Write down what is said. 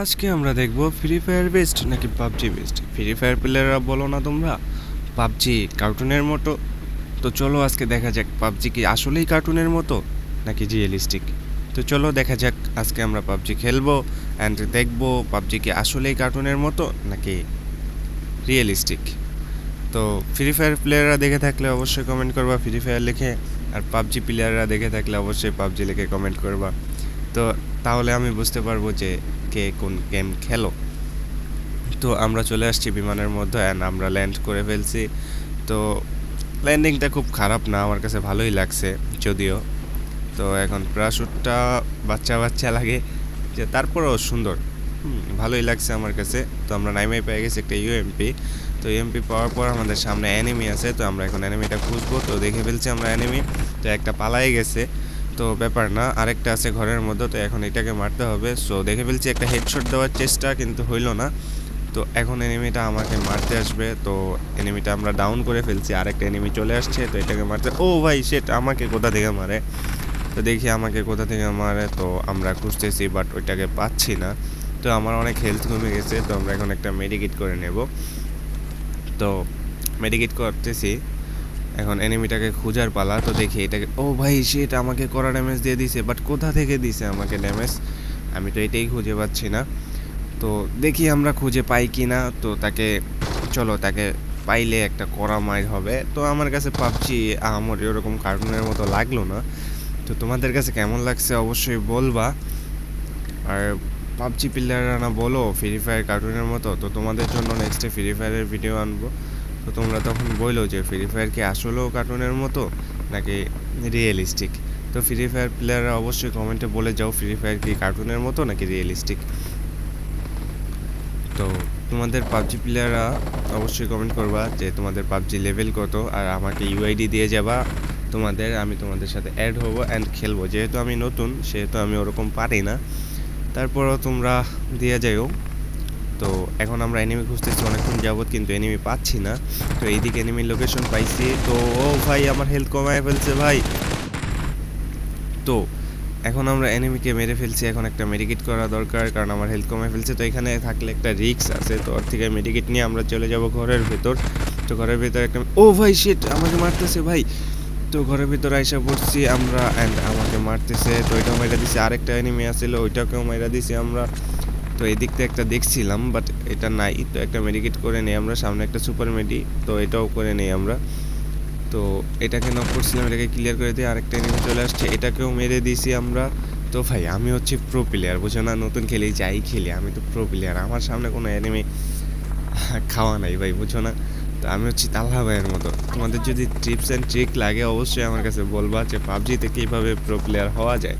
আজকে আমরা দেখব ফ্রি ফায়ার বেস্ট নাকি পাবজি বেস্ট ফ্রি ফায়ার প্লেয়াররা বলো না তোমরা। পাবজি কার্টুনের মতো। তো চলো আজকে দেখা যাক পাবজি কি আসলেই কার্টুনের মতো নাকি রিয়েলিস্টিক তো চলো দেখা যাক আজকে আমরা পাবজি খেলব অ্যান্ড দেখব পাবজি কি আসলেই কার্টুনের মতো নাকি রিয়েলিস্টিক তো ফ্রি ফায়ার প্লেয়াররা দেখে থাকলে অবশ্যই কমেন্ট করবা ফ্রি ফায়ার লিখে। আর পাবজি প্লেয়াররা দেখে থাকলে অবশ্যই পাবজি লিখে কমেন্ট করবা। তো তাহলে আমি বুঝতে পারব যে কে কোন গেম খেলো। তো আমরা চলে আসছি বিমানের মধ্যে অ্যান্ড আমরা ল্যান্ড করে ফেলছি। তো ল্যান্ডিংটা খুব খারাপ না, আমার কাছে ভালোই লাগছে যদিও। তো এখন প্যারাশুটটা বাচ্চা বাচ্চা লাগে, যে তারপরেও সুন্দর। ভালোই লাগছে আমার কাছে। তো আমরা নাইমাই পেয়ে গেছি একটা ইউএমপি তো ইউএমপি পাওয়ার পর আমাদের সামনে অ্যানিমি আছে, তো আমরা এখন অ্যানিমিটা খুঁজবো। তো দেখে ফেলছি আমরা অ্যানিমি তো একটা পালাই গেছে। তো ব্যাপার না, আরেকটা আছে ঘরের মধ্যে, তো এখন এটাকে মারতে হবে। সো দেখে ফেলছি একটা হেডশট দেওয়ার চেষ্টা, কিন্তু হইল না। তো এখন এনিমিটা আমাকে মারতে আসবে, তো এনিমিটা আমরা ডাউন করে ফেলছি, আরেকটা এনিমি চলে আসছে, তো এটাকে মারতে, ও ভাই সেট আমাকে কোথা থেকে মারে? তো দেখি আমাকে কোথা থেকে মারে, তো আমরা খুঁজতেছি বাট ওইটাকে পাচ্ছি না। তো আমার অনেক হেলথ কমে গেছে, তো আমরা এখন একটা মেডিকেট করে নেব। তো মেডিকেট করতেছি এখন এনিমিটাকে খুঁজার পালা, তো দেখি এটাকে ও ভাই সেটা আমাকে করা ড্যামেজ দিয়ে দিছে বাট কোথা থেকে দিছে আমাকে ড্যামেজ আমি তো এটাই খুঁজে পাচ্ছি না। তো দেখি আমরা খুঁজে পাই কি না, তো তাকে চলো, তাকে পাইলে একটা কড়া মাইর হবে। তো আমার কাছে পাবজি আমার এরকম কার্টুনের মতো লাগল না। তো তোমাদের কাছে কেমন লাগছে অবশ্যই বলবা। আর পাবজি প্লেয়াররা না বলো ফ্রি ফায়ার কার্টুনের মতো, তো তোমাদের জন্য নেক্সটে ফ্রি ফায়ারের ভিডিও আনব। তো তোমরা তখন বলল যে ফ্রি ফায়ার কি আসলেও কার্টুনের মতো নাকি রিয়েলিস্টিক তো ফ্রি ফায়ার প্লেয়াররা অবশ্যই কমেন্টে বলে যাও ফ্রি ফায়ার কি কার্টুনের মতো নাকি রিয়েলিস্টিক তো তোমাদের পাবজি প্লেয়াররা অবশ্যই কমেন্ট করবা যে তোমাদের পাবজি লেভেল কত আর আমাকে ইউআইডি দিয়ে যাবা। তোমাদের, আমি তোমাদের সাথে অ্যাড হব অ্যান্ড খেলব। যেহেতু আমি নতুন, সেহেতু আমি ওরকম পারি না। তারপরও তোমরা দিয়ে যাইও। তো এখন আমরা এনিমি খুঁজতেছি, অনেকক্ষণ যাবত কিন্তু এনিমি পাচ্ছি না। তো এইদিকে এনিমির লোকেশন পাইছি। তো ও ভাই, আমার হেলথ কমায় ফেলছে ভাই। তো এখন আমরা এনিমিকে মেরে ফেলছি। এখন একটা মেডিকেট করা দরকার, কারণ আমার হেলথ কমে ফেলছে। তো এখানে থাকলে একটা রিক্স আছে। তো ওর থেকে মেডিকেট নিয়ে আমরা চলে যাব ঘরের ভেতর। তো ঘরের ভেতর একটা ও ভাই শিট আমাকে মারতেছে ভাই। তো ঘরের ভিতর আইসা পড়ছি আমরা অ্যান্ড আমাকে মারতেছে। তো ওইটাও মাইরা দিছি। আরেকটা এনিমি আসছিল ওইটাকেও মাইরা দিছি আমরা। তো এদিক থেকে একটা দেখছিলাম বাট এটা নাই। তো একটা মেডিকেট করে নেই আমরা, সামনে একটা সুপার মেডি তো এটাও করে নেই আমরা। তো এটাকে নক করছিলাম, এটাকে ক্লিয়ার করে দিয়ে আরেকটা এনিমি চলে আসছে, এটাকেও মেরে দিয়েছি আমরা। তো ভাই, আমি হচ্ছে প্রো প্লেয়ার বুঝো না? নতুন খেলি, যাই খেলি, আমি তো প্রো প্লেয়ার আমার সামনে কোনো এনিমি খাওয়া নাই ভাই, বুঝো না? তো আমি হচ্ছি তাল্লা ভাইয়ের মতো। তোমাদের যদি টিপস অ্যান্ড ট্রিক লাগে, অবশ্যই আমার কাছে বলবা যে পাবজিতে কীভাবে প্রো প্লেয়ার হওয়া যায়।